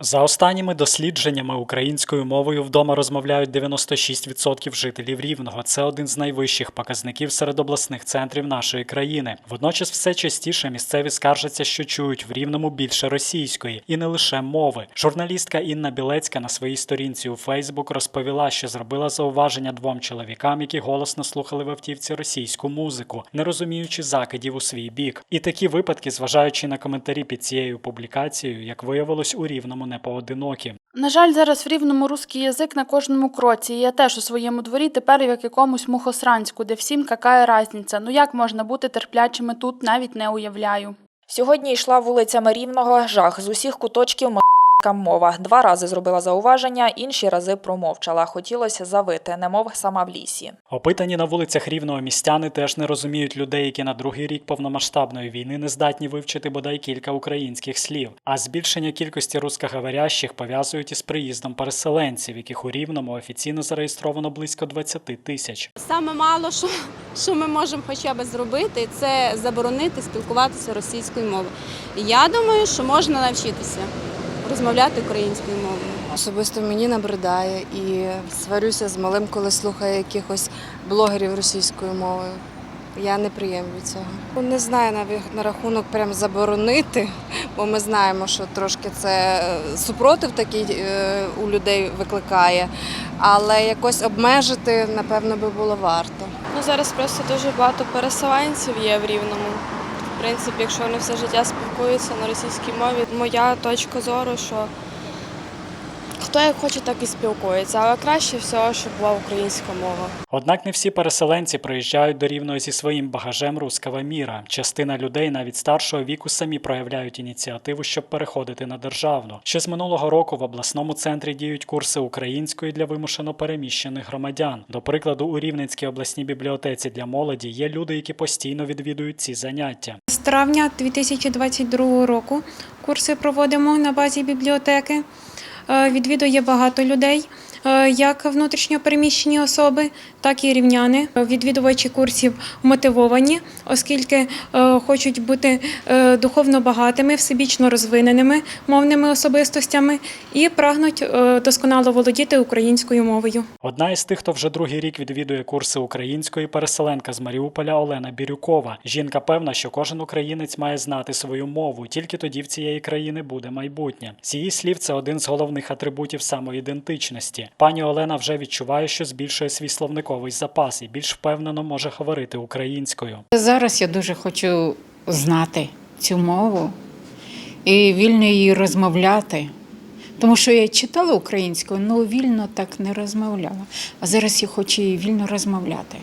За останніми дослідженнями українською мовою вдома розмовляють 96% жителів Рівного. Це один з найвищих показників серед обласних центрів нашої країни. Водночас все частіше місцеві скаржаться, що чують в Рівному більше російської і не лише мови. Журналістка Інна Білецька на своїй сторінці у Фейсбук розповіла, що зробила зауваження двом чоловікам, які голосно слухали в автівці російську музику, не розуміючи закидів у свій бік. І такі випадки, зважаючи на коментарі під цією публікацією, як виявилось у Рівному не поодинокі. На жаль, зараз в рівному русський язик на кожному кроці. І я теж у своєму дворі тепер як якомусь мухосранську, де всім какая разниця. Ну як можна бути терплячими тут, навіть не уявляю. Сьогодні йшла вулицями Рівного жах з усіх куточків м**ка мова. Два рази зробила зауваження, інші рази промовчала. Хотілося завити, немов сама в лісі. Опитані на вулицях рівного містяни теж не розуміють людей, які на другий рік повномасштабної війни не здатні вивчити бодай кілька українських слів. А збільшення кількості рускоговорящих пов'язують із приїздом переселенців, яких у рівному офіційно зареєстровано близько 20 тисяч. Саме мало, що, що ми можемо хоча б зробити, це заборонити спілкуватися російською мовою. Я думаю, що можна навчитися розмовляти українською мовою. Особисто мені набридає і сварюся з малим, коли слухаю якихось блогерів російською мовою. Я не приємлю цього. Не знаю навіть на рахунок прям заборонити, бо ми знаємо, що трошки це е, супротив такий е, у людей викликає. Але якось обмежити, напевно, би було варто. Ну зараз просто дуже багато переселенців є в Рівному. Принципі, якщо вони все життя спілкуються на російській мові, моя точка зору, що хто як хоче, так і спілкується, але краще всього, щоб була українська мова. Однак не всі переселенці приїжджають до рівного зі своїм багажем руского міра. Частина людей навіть старшого віку самі проявляють ініціативу, щоб переходити на державну. Ще з минулого року в обласному центрі діють курси української для вимушено переміщених громадян. До прикладу, у Рівненській обласній бібліотеці для молоді є люди, які постійно відвідують ці заняття. З травня 2022 року курси проводимо на базі бібліотеки. Е, Відвідує багато людей, е, як внутрішньо переміщені особи, так і рівняни. Відвідувачі курсів мотивовані, оскільки е, хочуть бути духовно багатими, всебічно розвиненими мовними особистостями і прагнуть досконало володіти українською мовою. Одна із тих, хто вже другий рік відвідує курси української, переселенка з Маріуполя Олена Бірюкова. Жінка певна, що кожен українець має знати свою мову, тільки тоді в цієї країни буде майбутнє. З її слів, це один з головних атрибутів самоідентичності. Пані Олена вже відчуває, що збільшує свій словниковий запас і більш впевнено може говорити українською. Зараз я дуже хочу знати цю мову і вільно її розмовляти. Тому що я читала українською, але вільно так не розмовляла. А зараз я хочу її вільно розмовляти.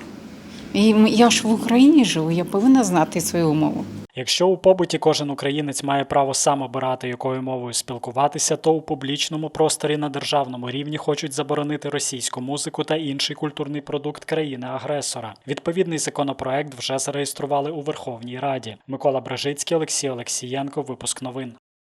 І я ж в Україні живу, я повинна знати свою мову. Якщо у побуті кожен українець має право сам обирати, якою мовою спілкуватися, то у публічному просторі на державному рівні хочуть заборонити російську музику та інший культурний продукт країни-агресора. Відповідний законопроект вже зареєстрували у Верховній Раді. Микола Бражицький, Олексій Олексієнко. Випуск новин.